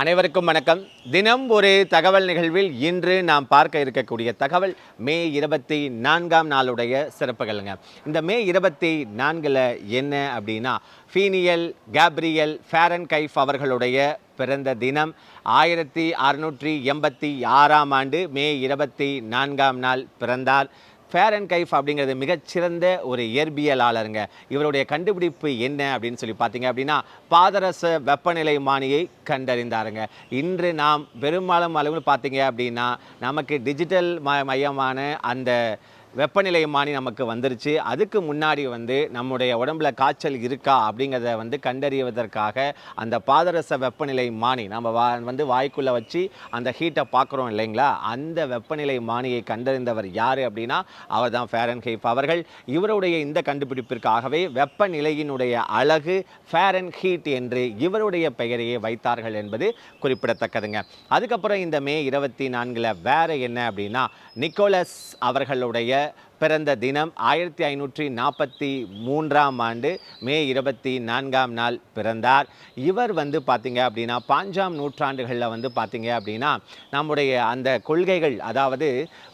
அனைவருக்கும் வணக்கம். தினம் ஒரு தகவல் நிகழ்வில் இன்று நாம் பார்க்க இருக்கக்கூடிய தகவல் மே இருபத்தி நான்காம் நாளுடைய சிறப்புகள்ங்க. இந்த மே இருபத்தி நான்கில் என்ன அப்படின்னா ஃபீனியல் கேப்ரியல் ஃபேரன் கைஃப் அவர்களுடைய பிறந்த தினம் ஆயிரத்தி அறுநூற்றி எண்பத்தி ஆறாம் ஆண்டு மே இருபத்தி நான்காம் நாள் பிறந்தார். ஃபேர் அண்ட் கைஃப் அப்படிங்கிறது மிகச்சிறந்த ஒரு இயற்பியலாளருங்க. இவருடைய கண்டுபிடிப்பு என்ன அப்படின்னு சொல்லி பார்த்தீங்க அப்படின்னா பாதரச வெப்பநிலை மானியை கண்டறிந்தாருங்க. இன்று நாம் பெரும்பாலும் அளவில் பார்த்தீங்க அப்படின்னா நமக்கு டிஜிட்டல் ம மையமான அந்த வெப்பநிலை மானி நமக்கு வந்துருச்சு. அதுக்கு முன்னாடி வந்து நம்முடைய உடம்புல காய்ச்சல் இருக்கா அப்படிங்கிறத வந்து கண்டறிவதற்காக அந்த பாதரச வெப்பநிலை மானி நம்ம வா வந்து வாய்க்குள்ளே வச்சு அந்த ஹீட்டை பார்க்குறோம் இல்லைங்களா? அந்த வெப்பநிலை மானியை கண்டறிந்தவர் யார் அப்படின்னா அவர் தான் ஃபேரன் ஹீப் அவர்கள். இவருடைய இந்த கண்டுபிடிப்பிற்காகவே வெப்பநிலையினுடைய அழகு ஃபேரன் ஹீட் என்று இவருடைய பெயரையே வைத்தார்கள் என்பது குறிப்பிடத்தக்கதுங்க. அதுக்கப்புறம் இந்த மே இருபத்தி நான்கில் வேறு என்ன அப்படின்னா நிக்கோலஸ் அவர்களுடைய பிறந்த தினம் ஆயிரத்தி ஐநூற்றி நாற்பத்தி மூன்றாம் ஆண்டு மே இருபத்தி நான்காம் நாள் பிறந்தார். இவர் வந்து பார்த்திங்க அப்படின்னா பாஞ்சாம் நூற்றாண்டுகளில் வந்து பார்த்திங்க அப்படின்னா நம்முடைய அந்த கொள்கைகள் அதாவது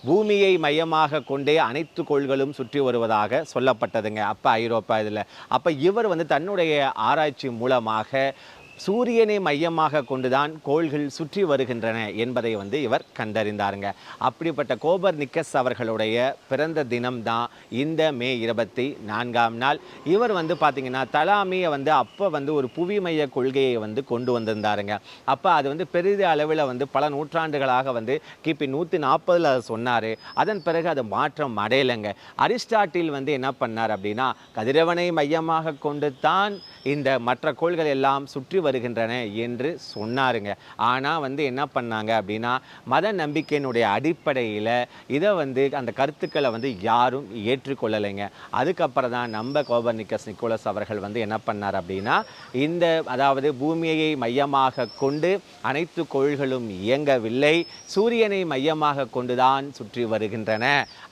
பூமியை மையமாக கொண்டே அனைத்து கோள்களும் சுற்றி வருவதாக சொல்லப்பட்டதுங்க. அப்போ ஐரோப்பா இதில். அப்போ இவர் வந்து தன்னுடைய ஆராய்ச்சி மூலமாக சூரியனை மையமாக கொண்டுதான் கோள்கள் சுற்றி வருகின்றன என்பதை வந்து இவர் கண்டறிந்தாருங்க. அப்படிப்பட்ட கோபர் நிக்கஸ் அவர்களுடைய பிறந்த தினம்தான் இந்த மே இருபத்தி நான்காம் நாள். இவர் வந்து பார்த்தீங்கன்னா தலாமியை வந்து அப்போ வந்து ஒரு புவி மைய கொள்கையை வந்து கொண்டு வந்திருந்தாருங்க. அப்போ அது வந்து பெரித அளவில் வந்து பல நூற்றாண்டுகளாக வந்து கிபி நூற்றி நாற்பதில் அதை சொன்னார். அதன் பிறகு அது மாற்றம் அடையலைங்க. அரிஸ்டாட்டில் வந்து என்ன பண்ணார் அப்படின்னா கதிரவனை மையமாக கொண்டு தான் இந்த மற்ற கோள்கள் எல்லாம் சுற்றி வருகின்றன என்று சொன்னாருங்க. ஆனால் வந்து என்ன பண்ணாங்க அப்படின்னா மத நம்பிக்கையினுடைய அடிப்படையில் இதை வந்து அந்த கருத்துக்களை வந்து யாரும் ஏற்றுக்கொள்ளலைங்க. அதுக்கப்புறம் தான் நம்ம கோபர்னிக்கஸ் நிக்கோலஸ் அவர்கள் வந்து என்ன பண்ணார் அப்படின்னா இந்த அதாவது பூமியை மையமாக கொண்டு அனைத்து கோள்களும் இயங்கவில்லை. சூரியனை மையமாக கொண்டு தான் சுற்றி வருகின்றன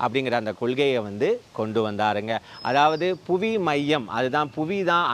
அப்படிங்கிற அந்த கொள்கையை வந்து கொண்டு வந்தாருங்க. அதாவது புவி மையம் அதுதான் புவி தான்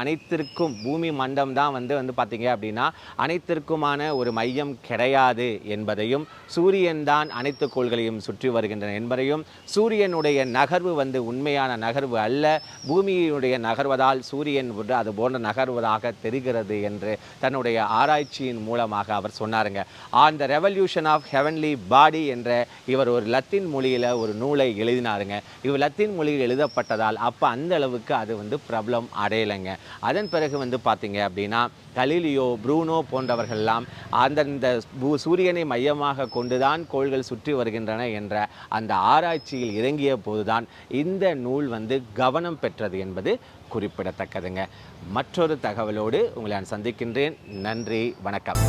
அனைத்திற்கும் பூமி மண்டம் தான் வந்து வந்து பார்த்தீங்க அப்படின்னா அனைத்திற்குமான ஒரு மையம் கிடையாது என்பதையும் சூரியன் தான் அனைத்து கோள்களையும் சுற்றி வருகின்றன என்பதையும் சூரியனுடைய நகர்வு வந்து உண்மையான நகர்வு அல்ல. பூமியினுடைய நகர்வதால் சூரியன் அது போன்ற நகர்வதாக தெரிகிறது என்று தன்னுடைய ஆராய்ச்சியின் மூலமாக அவர் சொன்னாருங்க. On the revolution of heavenly body என்ற இவர் ஒரு லத்தீன் மொழியில் ஒரு நூலை எழுதினாருங்க. இவர் லத்தீன் மொழியில் எழுதப்பட்டதால் அப்போ அந்த அளவுக்கு அது வந்து பிரபலம் அடையலைங்க. அதன் பிறகு வந்து பார்த்தீங்க அப்படின்னா கலீலியோ ப்ரூனோ போன்றவர்கள்லாம் அந்தந்த பூ சூரியனை மையமாக கொண்டுதான் கோள்கள் சுற்றி வருகின்றன என்ற அந்த ஆராய்ச்சியில் இறங்கிய போதுதான் இந்த நூல் வந்து கவனம் பெற்றது என்பது குறிப்பிடத்தக்கதுங்க. மற்றொரு தகவலோடு உங்களை நான் சந்திக்கின்றேன். நன்றி வணக்கம்.